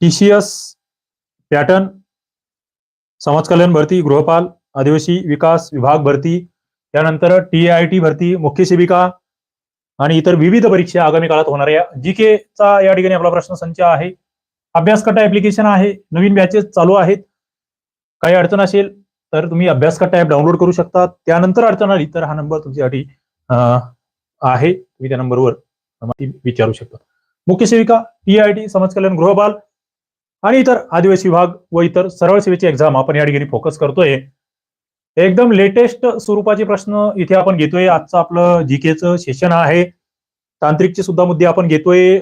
TCS pattern समाज कल्याण भरती गृहपाल आदिवासी विकास विभाग भरती त्यानंतर टी आय टी भरती मुख्य सेविका आणि इतर विविध परीक्षा आगामी काळात होणाऱ्या जी के चा या ठिकाणी आपला प्रश्न संच आहे. अभ्यासकट्टा ऍप्लिकेशन आहे. नवीन बॅचेस चालू आहेत. काही अडचण असेल तर तुम्ही अभ्यासकट्टा ऍप डाउनलोड करू शकता. त्यानंतर अडचण आली तर हा नंबर तुमच्यासाठी आहे. तुम्ही त्या नंबरवर माहिती विचारू शकता. मुख्य सेविका टी आय टी समाज कल्याण गृहपाल आणि इतर आदिवासी विभाग व इतर सरळ सेवेची एक्झाम आपण या ठिकाणी फोकस करतोय. एकदम लेटेस्ट स्वरूपाचे प्रश्न इथे आपण घेतोय. आजचं आपलं जीकेचं सेशन आहे. तांत्रिकचे सुद्धा मुद्दे आपण घेतोय.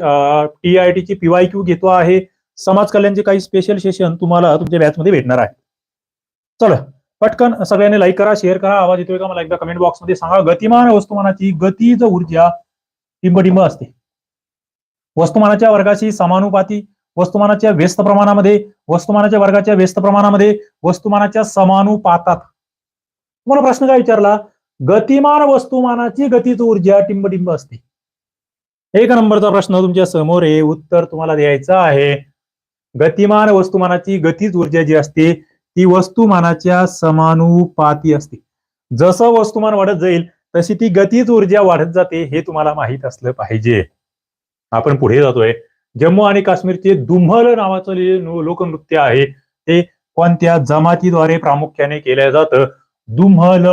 टी आय टीची पीवाय क्यू घेतो आहे. समाज कल्याणचे काही स्पेशल सेशन तुम्हाला तुमच्या बॅचमध्ये भेटणार आहे. चला पटकन सगळ्यांनी लाईक करा शेअर करा. आवाज येतोय का? मला एकदा कमेंट बॉक्समध्ये सांगा. गतिमान वस्तुमानाची गतीज ऊर्जा टिंबटिंब असते. वस्तुमानाच्या वर्गाशी समानुपाती वस्तुमानाच्या व्यस्त प्रमाणामध्ये वस्तुमानाच्या वर्गाच्या व्यस्त प्रमाणामध्ये वस्तुमानाच्या समानुपातात. तुम्हाला प्रश्न काय विचारला? गतिमान वस्तुमानाची गतीच ऊर्जा टिंबटिंब असते. एक नंबरचा प्रश्न तुमच्यासमोर आहे. उत्तर तुम्हाला द्यायचं आहे. गतिमान वस्तुमानाची गतीच ऊर्जा जी असते ती वस्तुमानाच्या समानुपाती असते. जसं वस्तुमान वाढत जाईल तशी ती गतीच ऊर्जा वाढत जाते हे तुम्हाला माहीत असलं पाहिजे. आपण पुढे जातोय. जम्मू आणि काश्मीरचे दुम्हल नावाचं जे लोकनृत्य आहे ते कोणत्या जमातीद्वारे प्रामुख्याने केलं जातं? दुम्हल.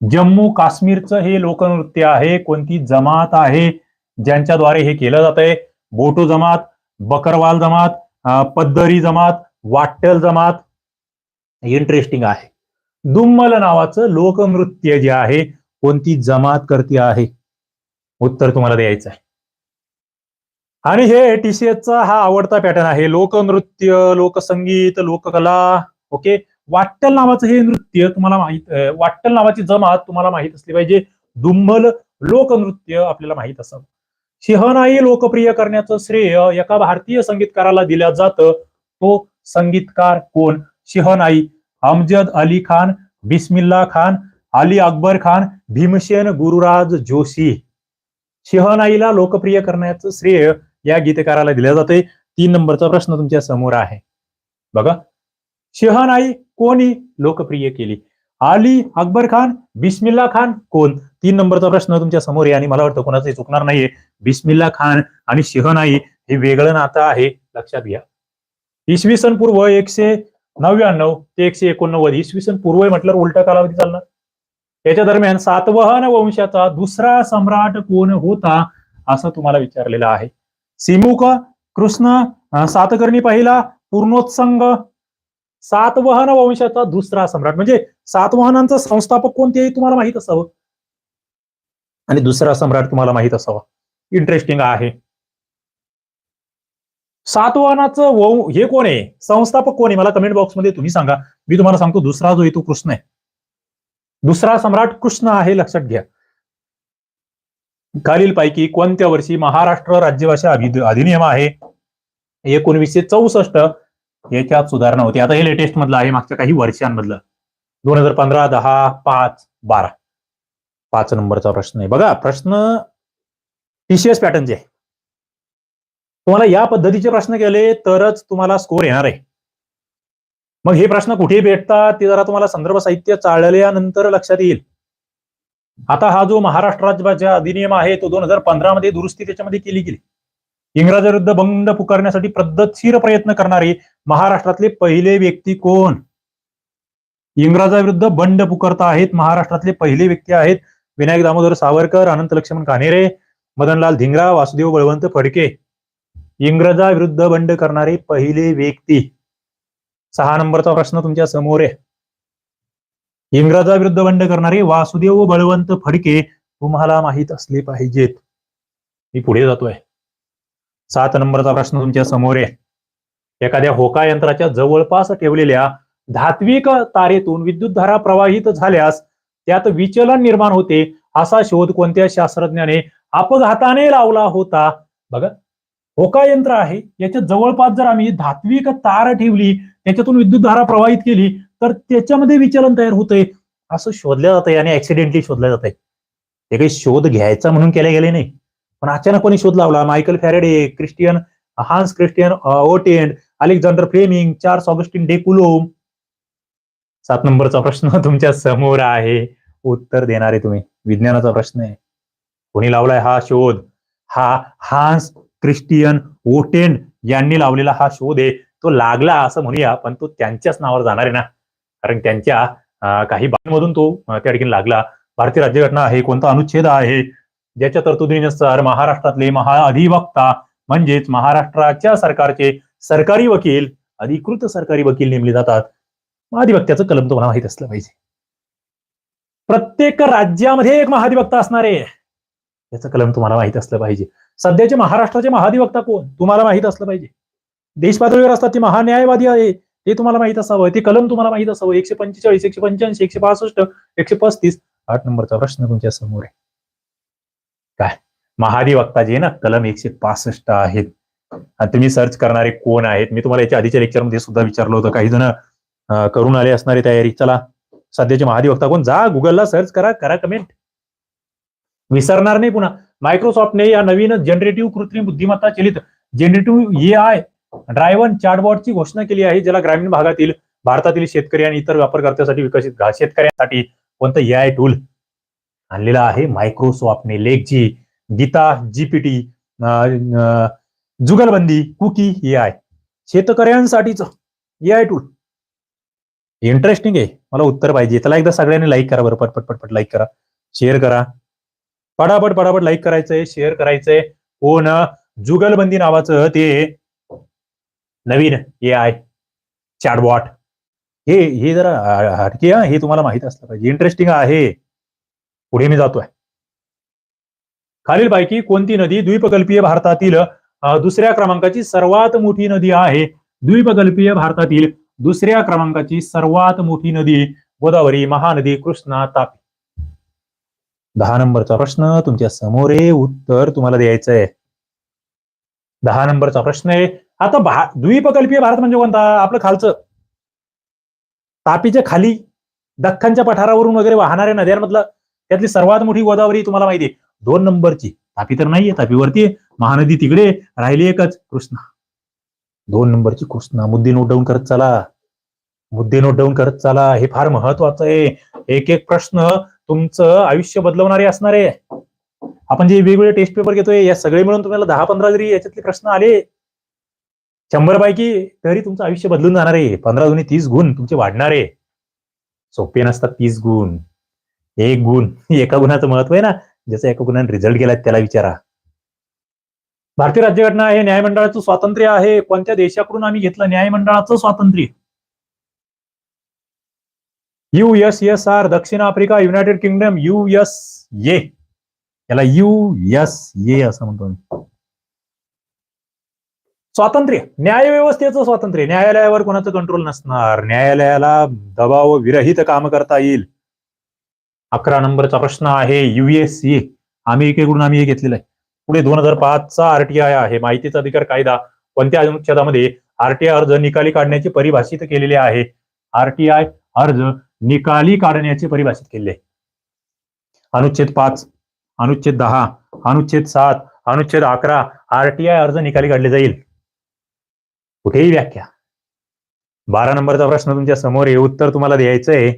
जम्मू काश्मीरचं हे लोकनृत्य आहे कोणती जमात आहे ज्यांच्याद्वारे हे केलं जात आहे बोटो जमात बकरवाल जमात पद्दरी जमात वाट्टल जमात. इंटरेस्टिंग आहे. दुम्मल नावाचं लोकनृत्य जे आहे कोणती जमात करते आहे? उत्तर तुम्हाला द्यायचं आहे. आणि हे टीसीएसचा हा आवडता पॅटर्न आहे. लोकनृत्य लोकसंगीत लोककला ओके? वाट्टल नावाचं हे नृत्य तुम्हाला माहीत वाट्टल नावाची जमात तुम्हाला माहीत असली पाहिजे. दुंबल लोकनृत्य आपल्याला माहीत असावं. सिंहनाई लोकप्रिय करण्याचं श्रेय एका भारतीय संगीतकाराला दिलं जातं. तो संगीतकार कोण? सिंहनाई अमजद अली खान बिस्मिल्ला खान अली अकबर खान भीमसेन गुरुराज जोशी. सिंहनाईला लोकप्रिय करण्याचं श्रेय या गीतकाराला दिलं जाते तीन नंबरचा प्रश्न तुमच्यासमोर आहे. बघा. शहनाई कोणी लोकप्रिय केली? आली अकबर खान बिस्मिल्ला खान कोण? तीन नंबरचा प्रश्न तुमच्यासमोर आहे आणि मला वाटतं कोणाचंही चुकणार नाहीये. बिस्मिल्ला खान आणि शहनाई हे वेगळं नातं आहे. लक्षात घ्या. इसवी सन पूर्व एकशे नव्याण्णव ते एकशे एकोणनव्वद इसवी सन पूर्व म्हटल्यावर उलटा कालावधी चालणार. याच्या दरम्यान सातवहन वंशाचा दुसरा सम्राट कोण होता? असं तुम्हाला विचारलेलं आहे. सिमुख कृष्ण सातकर्णी पहिला पूर्णोत्संग सातवाहन वंशाचा दुसरा सम्राट. म्हणजे सातवाहनांचा संस्थापक कोणते तुम्हाला माहीत असावं? आणि दुसरा सम्राट तुम्हाला माहीत असावा. इंटरेस्टिंग आहे. सातवाहनाचं वं हे कोण आहे? संस्थापक कोण आहे? मला कमेंट बॉक्समध्ये तुम्ही सांगा. मी तुम्हाला सांगतो दुसरा जो आहे तो कृष्ण आहे. दुसरा सम्राट कृष्ण आहे लक्षात घ्या. खालीलपैकी कोणत्या वर्षी महाराष्ट्र राज्यभाषा अधिनियम आहे? एकोणवीसशे चौसष्ट याच्यात सुधारणा होती. आता हे लेटेस्ट मधलं आहे मागच्या काही वर्षांमधलं. दोन हजार पंधरा दहा पाच बारा. पाच नंबरचा प्रश्न आहे. बघा प्रश्न टीसीएस पॅटर्नचे आहे. तुम्हाला या पद्धतीचे प्रश्न केले तरच तुम्हाला स्कोर येणार आहे. मग हे प्रश्न कुठे भेटतात ते जरा तुम्हाला संदर्भ साहित्य चाळल्यानंतर लक्षात येईल. आता हा जो महाराष्ट्र राज्याचा अधिनियम आहे तो दोन हजार पंधरा मध्ये दुरुस्ती त्याच्यामध्ये केली गेली. इंग्रजाविरुद्ध बंड पुकारण्यासाठी पद्धतशीर प्रयत्न करणारे महाराष्ट्रातले पहिले व्यक्ती कोण? इंग्रजाविरुद्ध बंड पुकारता आहेत महाराष्ट्रातले पहिले व्यक्ती आहेत विनायक दामोदर सावरकर अनंत लक्ष्मण कानेरे मदनलाल धिंगरा वासुदेव बळवंत फडके. इंग्रजाविरुद्ध बंड करणारे पहिले व्यक्ती. सहा नंबरचा प्रश्न तुमच्यासमोर आहे. इंग्रजाविरुद्ध बंड करणारे वासुदेव बळवंत फडके तुम्हाला माहीत असले पाहिजेत. मी पुढे जातोय. सात नंबरचा प्रश्न तुमच्यासमोर आहे. एखाद्या होका यंत्राच्या जवळपास ठेवलेल्या धात्विक तारेतून विद्युत धारा प्रवाहित झाल्यास त्यात विचलन निर्माण होते असा शोध कोणत्या शास्त्रज्ञाने अपघाताने लावला होता? बघा होका यंत्र आहे याच्या जवळपास जर आम्ही धात्विक तार ठेवली त्याच्यातून विद्युत धारा प्रवाहित केली तर त्याच्यामध्ये विचलन तयार होतंय. असं शोधलं जातंय आणि ऍक्सिडेंटली शोधलं जातंय. ते काही शोध घ्यायचा म्हणून केले गेले नाही. पण अचानक कोणी शोध लावला? Michael Faraday Christian Hans Christian ओटेंड Alexander Fleming Charles Augustin de Coulomb सात नंबरचा प्रश्न तुमच्यासमोर आहे. उत्तर देणारे तुम्ही. विज्ञानाचा प्रश्न आहे. कोणी लावलाय हा शोध? हा हान्स क्रिस्टियन ओटेंड यांनी लावलेला हा शोध आहे. तो लागला असं म्हणूया पण तो त्यांच्याच नावावर जाणार आहे ना. कारण त्यांच्या काही बाबींमधून तो त्या ठिकाणी लागला. भारतीय राज्यघटना आहे कोणता अनुच्छेद आहे? ज्याच्या तरतुदीनुसार महाराष्ट्रातले महाअधिवक्ता म्हणजेच महाराष्ट्राच्या सरकारचे सरकारी वकील अधिकृत सरकारी वकील नेमले जातात. महाधिवक्त्याचं कलम तुम्हाला माहीत असलं पाहिजे. प्रत्येक राज्यामध्ये एक महाधिवक्ता असणार. आहे याचं कलम तुम्हाला माहीत असलं पाहिजे. सध्याचे महाराष्ट्राचे महाधिवक्ता कोण? तुम्हाला माहीत असलं पाहिजे. देश पातळीवर असतात ते महान्यायवादी आहे. ते तुम्हाला माहीत असावं ते कलम तुम्हाला माहीत असावं. एकशे पंचेचाळीस एकशे पंच्याऐंशी एकशे पासष्ट एकशे पस्तीस. आठ नंबरचा प्रश्न तुमच्यासमोर आहे. काय? महाधिवक्ता जे ना? कलम एकशे पासष्ट आहेत. आणि तुम्ही सर्च करणारे कोण आहेत? मी तुम्हाला याच्या आधीच्या लेक्चरमध्ये सुद्धा विचारलं होतं. काही जण करून आले असणारे तयारी. चला. सध्याचे महाधिवक्ता कोण? जा गुगलला सर्च करा करा कमेंट विसरणार नाही पुन्हा. मायक्रोसॉफ्टने या नवीन जनरेटिव्ह कृत्रिम बुद्धिमत्ता चलित जनरेटिव्ह ए आय ड्रायव्हन चॅटबॉटची घोषणा केली आहे ज्याला ग्रामीण भागातील भारतातील शेतकरी आणि इतर वापरकर्त्यासाठी विकसित शेतकऱ्यांसाठी कोणतं ए आय टूल आणलेला आहे? मायक्रोसॉफ्टने लेखजी गीता जीपीटी जुगलबंदी कुकी ए आय शेतकऱ्यांसाठीच ए आय टूल इंटरेस्टिंग आहे. मला उत्तर पाहिजे. त्याला एकदा सगळ्यांनी लाईक करा बरं. पटपट पटपट लाईक करा. शेअर करा. पटापट पटापट लाईक करायचंय. शेअर करायचंय. कोण? ना जुगलबंदी नावाचं ते नवीन ए आय चॅटबॉट हे हे जरा हटके हे. तुम्हाला माहीत असलं पाहिजे. इंटरेस्टिंग आहे. पुढे मी जातोय. खालीलपैकी कोणती नदी द्वीपकल्पीय भारतातील दुसऱ्या क्रमांकाची सर्वात मोठी नदी आहे? द्वीपकल्पीय भारतातील दुसऱ्या क्रमांकाची सर्वात मोठी नदी गोदावरी महानदी कृष्णा तापी. दहा नंबरचा प्रश्न तुमच्यासमोर आहे उत्तर तुम्हाला द्यायचंय. दहा नंबरचा प्रश्न आहे. आता भा द्वीपकल्पीय भारत म्हणजे कोणता? आपलं खालचं. तापीच्या खाली दख्खनच्या पठारावरून वगैरे वाहणाऱ्या नद्यांमधलं त्यातली सर्वात मोठी गोदावरी तुम्हाला माहिती आहे. दोन नंबरची. तापी तर नाहीये तापीवरती महानदी तिकडे राहिली एकच कृष्णा. दोन नंबरची कृष्णा. मुद्दे नोट डाऊन करत चला. मुद्दे नोट डाऊन करत चला. हे फार महत्वाचं आहे. एक एक प्रश्न तुमचं आयुष्य बदलवणारे असणार. आहे आपण जे वेगवेगळे टेस्ट पेपर घेतोय या सगळे मिळून तुम्हाला दहा पंधरा जरी याच्यातले प्रश्न आले शंभर पैकी तरी तुमचं आयुष्य बदलून जाणार आहे. पंधरा जुने तीस गुण तुमचे वाढणार. आहे सोपे नसतात तीस गुण. एक गुण एका गुणाचं महत्त्व आहे ना. ज्याचा एका गुणाने रिझल्ट गेला त्याला विचारा. भारतीय राज्यघटना आहे न्यायमंडळाचं स्वातंत्र्य आहे. कोणत्या देशाकडून आम्ही घेतलं न्यायमंडळाचं स्वातंत्र्य? यू एस एस आर दक्षिण Africa United Kingdom U S A. याला यू एस ए असं म्हणतो आम्ही. स्वातंत्र्य. न्यायव्यवस्थेचं स्वातंत्र्य. न्यायालयावर कोणाचं कंट्रोल नसणार. न्यायालयाला दबाव विरहित काम करता येईल. अकरा नंबरचा प्रश्न आहे युएससी अमेरिकेकडून आम्ही हे घेतलेलं आहे. पुढे दोन हजार पाचचा आरटीआय आहे माहितीचा अधिकार कायदा. कोणत्या अनुच्छेदामध्ये आरटीआय अर्ज निकाली काढण्याची परिभाषित केलेले आहे? आरटीआय अर्ज निकाली काढण्याचे परिभाषित केले आहे. अनुच्छेद पाच अनुच्छेद दहा अनुच्छेद सात अनुच्छेद अकरा आरटीआय अर्ज निकाली काढले जाईल. कुठेही व्याख्या. बारा नंबरचा प्रश्न तुमच्यासमोर आहे. उत्तर तुम्हाला द्यायचंय.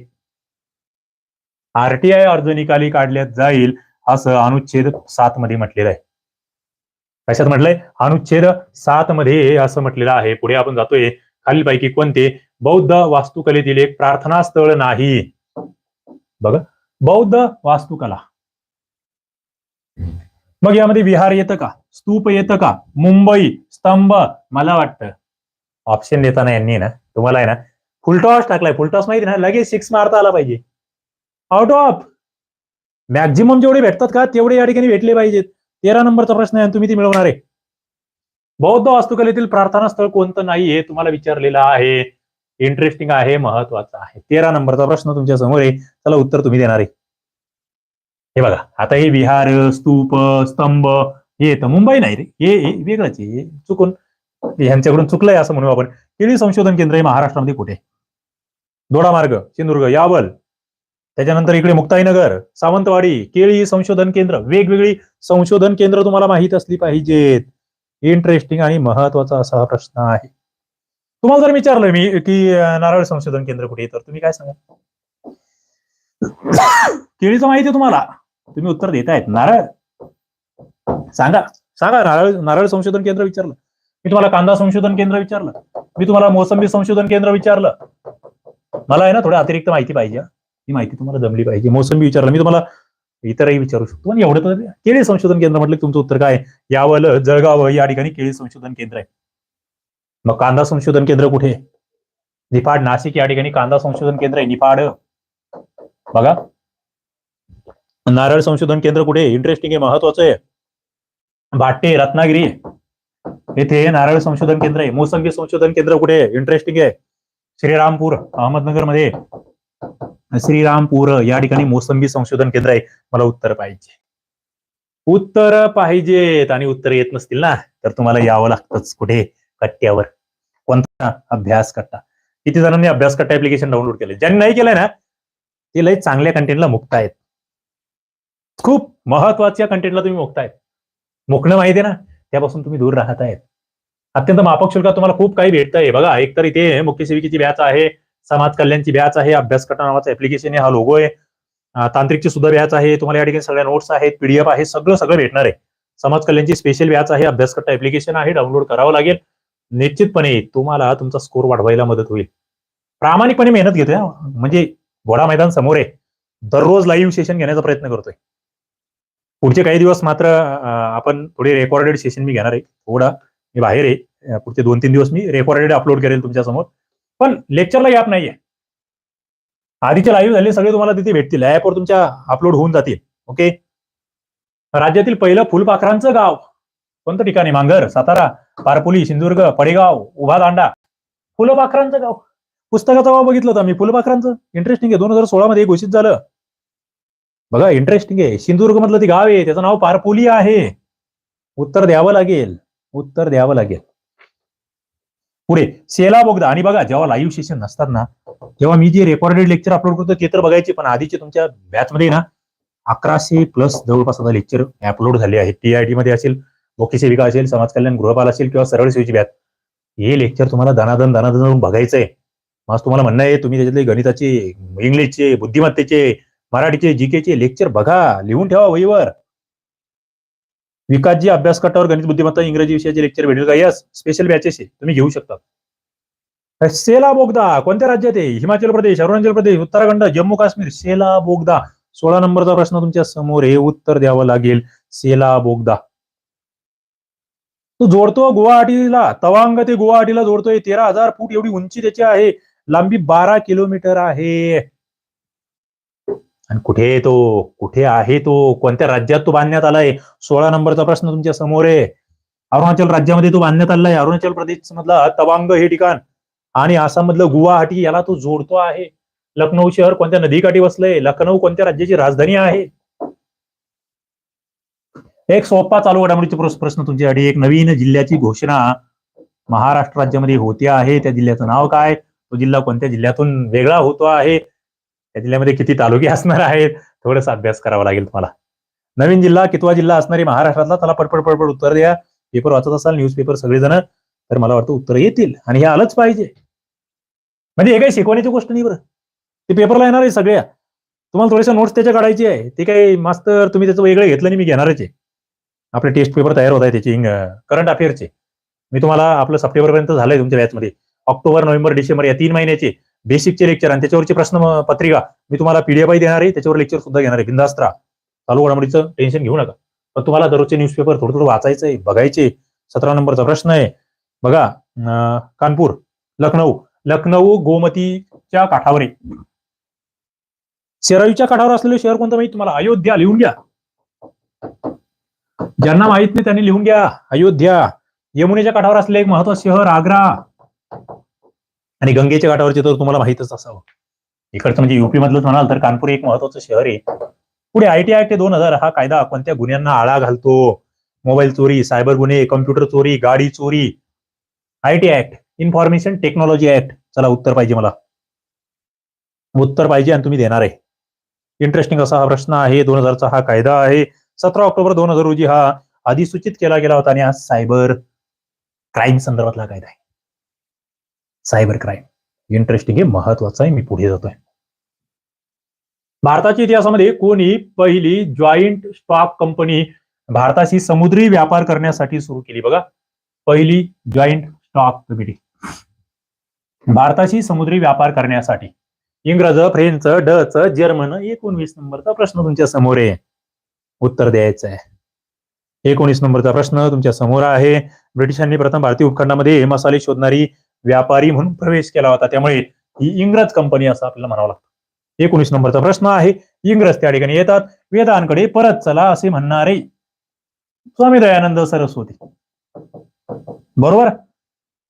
आरटीआय अर्ज निकाली काढल्यात जाईल असं अनुच्छेद सात मध्ये म्हटलेलं आहे. कशात म्हटलंय? अनुच्छेद सात मध्ये असं म्हटलेलं आहे. पुढे आपण जातोय. खालीलपैकी कोणते? बौद्ध वास्तुकलेतील एक प्रार्थना स्थळ नाही. बघा. बौद्ध वास्तुकला. मग यामध्ये विहार येतं का? स्तूप येतं का? मुंबई स्तंभ मला वाटतं. ऑप्शन देताना यांनी ना तुम्हाला आहे ना फुलटॉस टाकलाय. फुलटॉस माहिती ना लगेच सिक्स मारता आला पाहिजे. आउट ऑफ मॅक्झिमम जेवढे भेटतात का तेवढे या ठिकाणी भेटले पाहिजेत. तेरा नंबरचा प्रश्न आहे तुम्ही ते मिळवणार आहे. बौद्ध वास्तुकलेतील प्रार्थना स्थळ कोणतं नाही हे तुम्हाला विचारलेलं आहे. इंटरेस्टिंग आहे महत्वाचं आहे. तेरा नंबरचा प्रश्न तुमच्यासमोर आहे. त्याला उत्तर तुम्ही देणार आहे. हे बघा आता हे विहार स्तूप स्तंभ हे येतं मुंबई नाही रे. हे वेगळंच आहे. हे चुकून ह्यांच्याकडून चुकलंय असं म्हणू आपण. केळी संशोधन केंद्र हे महाराष्ट्रामध्ये कुठे? दोडामार्ग सिंधुदुर्ग यावल. त्याच्यानंतर इकडे मुक्ताईनगर सावंतवाडी केळी संशोधन केंद्र. वेगवेगळी संशोधन केंद्र तुम्हाला माहीत असली पाहिजेत. इंटरेस्टिंग आणि महत्त्वाचा असा हा प्रश्न आहे. तुम्हाला जर विचारलं मी की नारळ संशोधन केंद्र कुठे तर तुम्ही काय सांगा केळीचं माहिती आहे तुम्हाला. तुम्ही उत्तर देतायत. नारळ. सांगा. सांगा नारळ नारळ संशोधन केंद्र विचारलं. मी तुम्हाला कांदा संशोधन केंद्र विचारलं. मी तुम्हाला मोसंबी संशोधन केंद्र विचारलं. मला आहे ना थोडं अतिरिक्त माहिती पाहिजे ही. माहिती तुम्हाला जमली पाहिजे. मोसंबी विचारलं. मी तुम्हाला इतरही विचारू शकतो. पण एवढं तर केळी संशोधन केंद्र म्हटलं तुमचं उत्तर काय? यावल जळगाव या ठिकाणी केळी संशोधन केंद्र आहे. मग कांदा संशोधन केंद्र कुठे? निफाड नाशिक या ठिकाणी कांदा संशोधन केंद्र आहे. निफाड. बघा. नारळ संशोधन केंद्र कुठे? इंटरेस्टिंग आहे महत्वाचं आहे. भाट्टे रत्नागिरी. येथे नारळ संशोधन केंद्र आहे. मोसंबी संशोधन केंद्र कुठे इंटरेस्टिंग आहे. श्रीरामपूर अहमदनगरमध्ये श्रीरामपूर या ठिकाणी मोसंबी संशोधन केंद्र आहे. मला उत्तर पाहिजे. उत्तर पाहिजेत आणि उत्तर येत नसतील ना? तर तुम्हाला यावं लागतंच कुठे? कट्ट्यावर. कोणता अभ्यास कट्टा? किती जणांनी अभ्यास कट्टा ऍप्लिकेशन डाउनलोड केले ज्यांनी नाही केलंय ना ते लय चांगल्या कंटेंटला मुक्त आहेत खूप महत्त्वाच्या कंटेंटला तुम्ही मुक्त आहेत मुकणं माहिती आहे ना? त्यापासून तुम्ही दूर राहत आहेत. अत्यंत मापक शुल्कात तुम्हाला खूप काही भेटत आहे बघा एक तर इथे मुख्य सेविकेची बॅच आहे समाज कल्याणची बॅच आहे अभ्यास नावाचं नावाचा ऍप्लिकेशन आहे हा लोगो आहे. तांत्रिकची सुद्धा बॅच आहे तुम्हाला या ठिकाणी सगळ्या नोट्स आहेत पीडीएफ आहे सगळं सगळं भेटणार आहे. समाज कल्याणची स्पेशल बॅच आहे अभ्यास कट्टा ऍप्लिकेशन आहे डाउनलोड करावं लागेल. निश्चितपणे तुम्हाला तुमचा स्कोर वाढवायला मदत होईल. प्रामाणिकपणे मेहनत घेतोय म्हणजे घोडा मैदान समोर आहे. दररोज लाईव्ह सेशन घेण्याचा प्रयत्न करतोय. पुढचे काही दिवस मात्र आपण थोडे रेकॉर्डेड सेशन मी घेणार आहे. थोडा मी बाहेर आहे. पुढचे दोन तीन दिवस मी रेकॉर्डेड अपलोड करेल तुमच्यासमोर. पण लेक्चरला गॅप नाहीये. आधीचे लाईव्ह झाले सगळे तुम्हाला तिथे भेटतील. ऍपवर तुमच्या अपलोड होऊन जातील. ओके राज्यातील पहिलं फुलपाखरांचं गाव. कोणतं ठिकाणी मांगर सातारा पारपुली सिंधुदुर्ग पडेगाव उभा दांडा फुलपाखरांचं गाव. पुस्तकाचं गाव बघितलं होतं मी फुलपाखरांचं. इंटरेस्टिंग आहे. दोन हजार सोळा मध्ये घोषित झालं. बघा इंटरेस्टिंग आहे. सिंधुदुर्ग मधलं ते गाव आहे. त्याचं नाव पारपुली आहे. उत्तर द्यावं लागेल. उत्तर द्यावं लागेल. पुढे सेला बोगदा. आणि बघा जेव्हा लाईव्ह सेशन नसतात ना तेव्हा मी जे रेकॉर्डेड लेक्चर अपलोड करतो ते तर बघायचे पण आधीचे तुमच्या बॅचमध्ये ना अकराशे प्लस जवळपास आता लेक्चर अपलोड झाले आहेत. टीआयटी मध्ये असेल मुख्य सेविका असेल समाज कल्याण गृहपाल असेल किंवा सरळ सेवेची बॅच हे लेक्चर तुम्हाला दनादन दनादन बघायचं आहे मग तुम्हाला म्हणणं आहे तुम्ही त्याच्यातले गणिताचे इंग्लिशचे बुद्धिमत्तेचे मराठीचे जीकेचे लेक्चर बघा लिहून ठेवा वहीवर. विकासजी अभ्यास कटावर गणित बुद्धिमत्ता इंग्रजी विषयाचे लेक्चर भेटेल का? यस स्पेशल बॅचेस आहे. तुम्ही घेऊ शकता. सेला बोगदा कोणत्या राज्यात आहे? हिमाचल प्रदेश अरुणाचल प्रदेश उत्तराखंड जम्मू काश्मीर सेला बोगदा. सोळा नंबरचा प्रश्न तुमच्यासमोर हे उत्तर द्यावं लागेल. सेला बोगदा. तो जोडतो गुवाहाटीला. तवांग ते गुवाहाटीला जोडतोय. तेरा हजार फूट एवढी उंची त्याची आहे. लांबी बारा किलोमीटर आहे. आणि कुठे आहे तो कुठे आहे तो कोणत्या राज्यात तो बांधण्यात आलाय? सोळा नंबरचा प्रश्न तुमच्यासमोर आहे. अरुणाचल राज्यामध्ये तो बांधण्यात आलाय. अरुणाचल प्रदेश मधला तवांग हे ठिकाण आणि आसाम मधलं गुवाहाटी याला तो जोडतो आहे. लखनौ शहर कोणत्या नदीकाठी वसलंय? लखनौ कोणत्या राज्याची राजधानी आहे? एक सोपा चालू घडामोडीचे प्रश्न प्रश्न तुमच्यासाठी. एक नवीन जिल्ह्याची घोषणा महाराष्ट्र राज्यामध्ये होते आहे. त्या जिल्ह्याचं नाव काय? तो जिल्हा कोणत्या जिल्ह्यातून वेगळा होतो आहे? या जिल्ह्यामध्ये किती तालुके असणार आहेत? थोडासा अभ्यास करावा लागेल तुम्हाला. नवीन जिल्हा कितवा जिल्हा असणारी महाराष्ट्रातला त्याला पटपट पटपट उत्तर द्या. पेपर वाचत असाल न्यूजपेपर सगळेजण तर मला वाटतं उत्तर येतील आणि हे आलंच पाहिजे. म्हणजे हे काही शिकवण्याची गोष्ट नाही बरं. ते पेपरला येणार आहे सगळ्या. तुम्हाला थोडेसे नोट्स त्याच्या काढायचे आहे. ते काही मास्तर तुम्ही त्याचं वेगळं घेतलं नाही मी घेणारच आहे. आपले टेस्ट पेपर तयार होत आहे त्याचे करंट अफेअरचे मी तुम्हाला आपलं सप्टेंबर पर्यंत झालंय तुमच्या बॅचमध्ये ऑक्टोबर नोव्हेंबर डिसेंबर या तीन महिन्याचे. बेसिकचे लेक्चर आणि त्याच्यावरची प्रश्न पत्रिका मी तुम्हाला पीडीएफ देणार आहे त्याच्यावर लेक्चर सुद्धा घेणार आहे. बिंदास्त्रा चालू घडामोडीचं टेन्शन घेऊ नका. पण तुम्हाला दररोजचे न्यूजपेपर थोडं थोडं वाचायचंय बघायचे. सतरा नंबरचा प्रश्न आहे. बघा कानपूर लखनौ लखनौ गोमतीच्या काठावर आहे. शरयूच्या काठावर असलेलं शहर कोणतं माहिती? तुम्हाला अयोध्या लिहून घ्या. ज्यांना माहीत नाही त्यांनी लिहून घ्या. अयोध्या. यमुनेच्या काठावर असलेलं एक महत्वाचं शहर आग्रा. आणि गंगेच्या काठावरचे तर तुम्हाला माहितच असावं. इकडचं म्हणजे युपी मधलंच म्हणाल तर कानपूर एक महत्वाचं शहर आहे. पुढे आयटी ऍक्ट दोन हजार हा कायदा कोणत्या गुन्ह्यांना आळा घालतो? मोबाईल चोरी सायबर गुन्हे कम्प्युटर चोरी गाडी चोरी. IT act information technology act चला उत्तर पाहिजे मला. उत्तर पाहिजे आणि तुम्ही देणार आहे. इंटरेस्टिंग असा हा प्रश्न आहे. दोन हजारचा हा कायदा आहे. सतरा ऑक्टोबर दोन हजार रोजी हा अधिसूचित केला गेला होता आणि आज सायबर क्राईम संदर्भातला कायदा आहे. Cyber crime. इंटरेस्टिंग आहे महत्वाचं आहे मी पुढे जातोय. भारताच्या इतिहासामध्ये कोणी पहिली जॉईंट स्टॉक कंपनी भारताशी समुद्री व्यापार करण्यासाठी सुरू केली. बघा पहिली जॉईंट स्टॉक कमिटी भारताशी समुद्री व्यापार करण्यासाठी. इंग्रज फ्रेंच डच जर्मन एकोणवीस नंबरचा प्रश्न तुमच्यासमोर आहे. उत्तर द्यायचं आहे एकोणीस नंबरचा प्रश्न तुमच्यासमोर आहे. ब्रिटिशांनी प्रथम भारतीय उपखंडामध्ये मसाले शोधणारी व्यापारी म्हणून प्रवेश केला होता. त्यामुळे ही इंग्रज कंपनी असं आपल्याला म्हणावं लागतं. एकोणीस नंबरचा प्रश्न आहे. इंग्रज त्या ठिकाणी येतात. वेदांकडे परत चला असे म्हणणारे स्वामी दयानंद सरस्वती. बरोबर?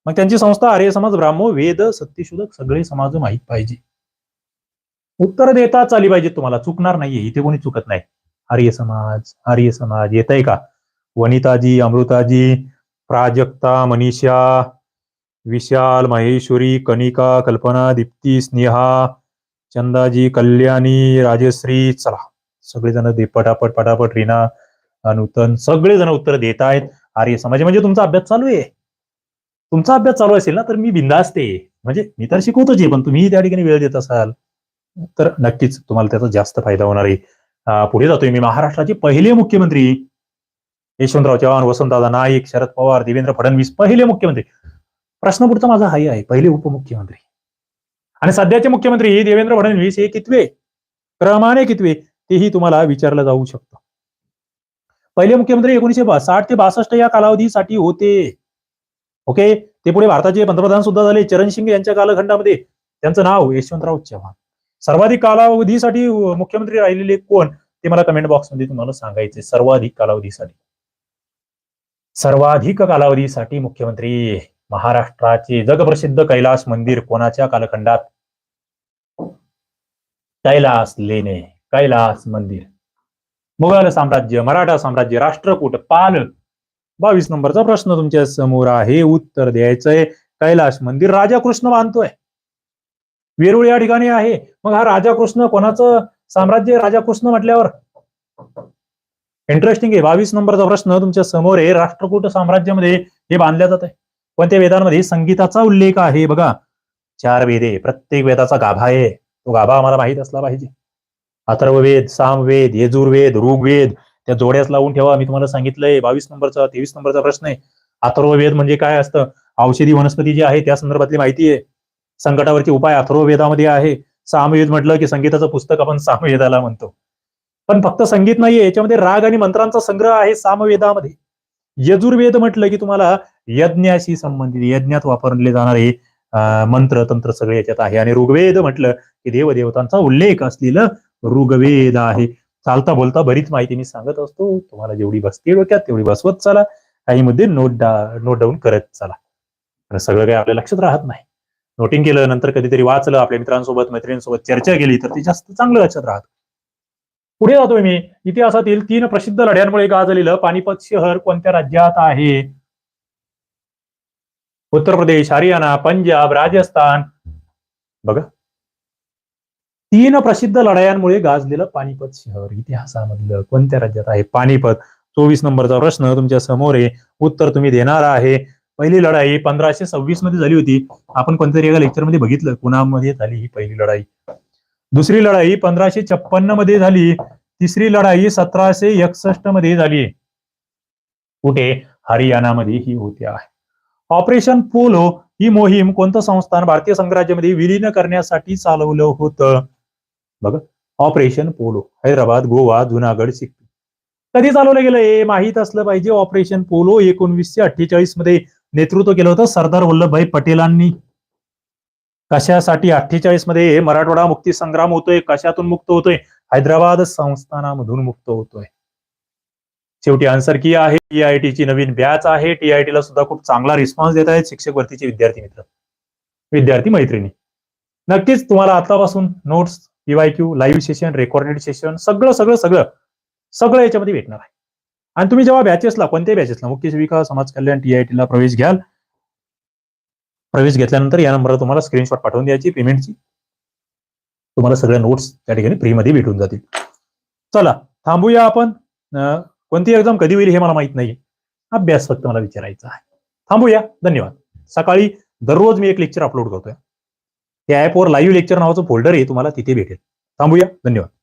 मग त्यांची संस्था आर्य समाज ब्राह्मो वेद सत्यशोधक सगळे समाज माहीत पाहिजे. उत्तर देताच आली पाहिजे तुम्हाला. चुकणार नाहीये. इथे कोणी चुकत नाही. आर्य समाज आर्य समाज येत आहे का? वनिताजी अमृताजी प्राजक्ता मनीषा विशाल महेश्वरी कनिका कल्पना दीप्ती स्नेहा चंदाजी कल्याणी राजश्री चला. सगळेजण दे पटापट पटापट रीना नूतन सगळेजण उत्तर देत आहेत. आर्य समाज म्हणजे तुमचा अभ्यास चालू आहे. तुमचा अभ्यास चालू असेल ना तर मी बिंदास्त आहे. म्हणजे मी तर शिकवतोच आहे पण तुम्ही त्या ठिकाणी वेळ देत असाल. तर नक्कीच तुम्हाला त्याचा जास्त फायदा होणार आहे. पुढे जातोय मी. महाराष्ट्राचे पहिले मुख्यमंत्री यशवंतराव चव्हाण वसंतदादा नाईक शरद पवार देवेंद्र फडणवीस पहिले मुख्यमंत्री. प्रश्न पुढचा माझा हाही आहे पहिले उपमुख्यमंत्री. आणि सध्याचे मुख्यमंत्री देवेंद्र फडणवीस हे कितवे? क्रमाने कितवे? तेही तुम्हाला विचारलं जाऊ शकतं. पहिले मुख्यमंत्री एकोणीशे साठ ते बासष्ट या कालावधीसाठी होते. ओके? ते पुढे भारताचे पंतप्रधान सुद्धा झाले चरण सिंग यांच्या कालखंडामध्ये. त्यांचं नाव यशवंतराव चव्हाण. सर्वाधिक कालावधीसाठी मुख्यमंत्री राहिलेले कोण? ते मला कमेंट बॉक्समध्ये तुम्हाला सांगायचे सर्वाधिक कालावधीसाठी. सर्वाधिक कालावधीसाठी मुख्यमंत्री महाराष्ट्राचे जगप्रसिद्ध कैलास मंदिर कोणाच्या कालखंडात? कैलास लेणे कैलास मंदिर. मुघल साम्राज्य मराठा साम्राज्य राष्ट्रकूट पाल. बावीस नंबरचा प्रश्न तुमच्यासमोर आहे. उत्तर द्यायचंय कैलास मंदिर राजा कृष्ण बांधतोय. वेरूळ या ठिकाणी आहे. मग हा राजा कृष्ण कोणाचं? साम्राज्य राजा कृष्ण म्हटल्यावर? इंटरेस्टिंग आहे. बावीस नंबरचा प्रश्न तुमच्यासमोर आहे. राष्ट्रकूट साम्राज्यामध्ये हे बांधल्या जात आहे कोणत्या वेदांमध्ये संगीताचा उल्लेख आहे. बघा चार वेदे प्रत्येक वेदाचा गाभा आहे. तो गाभा आम्हाला माहीत असला पाहिजे. अथर्ववेद सामवेद यजुर्वेद ऋग्वेद त्या जोड्यास लावून ठेवा. मी तुम्हाला सांगितलंय बावीस नंबरचा तेवीस नंबरचा प्रश्न आहे. अथर्ववेद म्हणजे काय असतं? औषधी वनस्पती जी आहे त्या संदर्भातली माहिती आहे. संकटावरचे उपाय अथर्ववेदामध्ये आहे. सामवेद म्हटलं की संगीताचं पुस्तक आपण सामवेदाला म्हणतो. पण फक्त संगीत नाहीये याच्यामध्ये राग आणि मंत्रांचा संग्रह आहे सामवेदामध्ये. यजुर्वेद म्हटलं की तुम्हाला यज्ञाशी संबंधित यज्ञात वापरले जाणारे मंत्र तंत्र सगळे याच्यात आहे. आणि ऋग्वेद म्हटलं की देवदेवतांचा उल्लेख असलेलं ऋग्वेद आहे. चालता बोलता बरीच माहिती मी सांगत असतो. तुम्हाला जेवढी बसते डोक्यात तेवढी बसवत चला. काही मुद्दे नोट नोट डाऊन करत चला. सगळं काही आपल्या लक्षात राहत नाही. नोटिंग केलं नंतर कधीतरी वाचलं आपल्या मित्रांसोबत मैत्रिणींसोबत चर्चा केली तर ते जास्त चांगलं लक्षात राहत. पुढे जातोय मी. इतिहासातील तीन प्रसिद्ध लढ्यांमुळे गाजलेलं पानिपत शहर कोणत्या राज्यात आहे? उत्तर प्रदेश हरियाणा पंजाब राजस्थान. बघा. तीन प्रसिद्ध लढायांमुळे गाजलेलं पानिपत शहर. इतिहासामधलं कोणत्या राज्यात आहे पानिपत? चोवीस नंबरचा प्रश्न तुमच्यासमोर आहे. उत्तर तुम्ही देणार आहे. पहिली लढाई पंधराशे सव्वीसमध्ये झाली होती. आपण कोणत्यातरी एका लेक्चरमध्ये बघितलं. पुण्यामध्ये झाली ही पहिली लढाई? दुसरी लढाई पंधराशे छप्पन्नमध्ये झाली. तिसरी लढाई सतराशे एकसष्टमध्ये झाली. कुठे? हरियाणामध्ये ही होती आहे. ऑपरेशन पोलो हो, ही मोहीम कोणतं संस्थान भारतीय संघराज्यामध्ये विलीन करण्यासाठी चालवलं होतं? बघा ऑपरेशन पोलो हो, हैदराबाद गोवा जुनागड सिक्कीम कधी चालवलं गेलं? हे माहीत असलं पाहिजे. ऑपरेशन पोलो हो, एकोणवीसशे अठ्ठेचाळीसमध्ये नेतृत्व केलं होतं सरदार वल्लभभाई पटेलांनी. कशासाठी अठ्ठेचाळीसमध्ये मराठवाडा मुक्ती संग्राम होतोय. कशातून मुक्त होतोय? हैदराबाद संस्थानामधून मुक्त होतोय. शेवटी आन्सर की आहे? टीआयटी ची नवीन बॅच आहे. टीआयटी ला सुद्धा खूप चांगला रिस्पॉन्स देत आहेत शिक्षक भरतीचे विद्यार्थी मित्र. विद्यार्थी मैत्रिणी. नक्कीच तुम्हाला आतापासून notes PYQ live session recorded session सगळं सगळं सगळं सगळं याच्यामध्ये भेटणार आहे. आणि तुम्ही जेव्हा बॅचेसला कोणत्याही बॅचेसला मुख्य सेविका समाज कल्याण टीआयटी ला प्रवेश घ्याल प्रवेश घेतल्यानंतर या नंबरला तुम्हाला स्क्रीनशॉट पाठवून द्यायची पेमेंटची तुम्हाला सगळ्या नोट्स त्या ठिकाणी फ्रीमध्ये भेटून जातील. चला थांबूया आपण. कोणती एक्झाम कधी होईल हे मला माहीत नाही. अभ्यास फक्त मला विचारायचा आहे. थांबूया. धन्यवाद. सकाळी दररोज मी एक लेक्चर अपलोड करतोय. त्या ऍपवर लाईव्ह लेक्चर नावाचं फोल्डर आहे तुम्हाला तिथे भेटेल. थांबूया. धन्यवाद.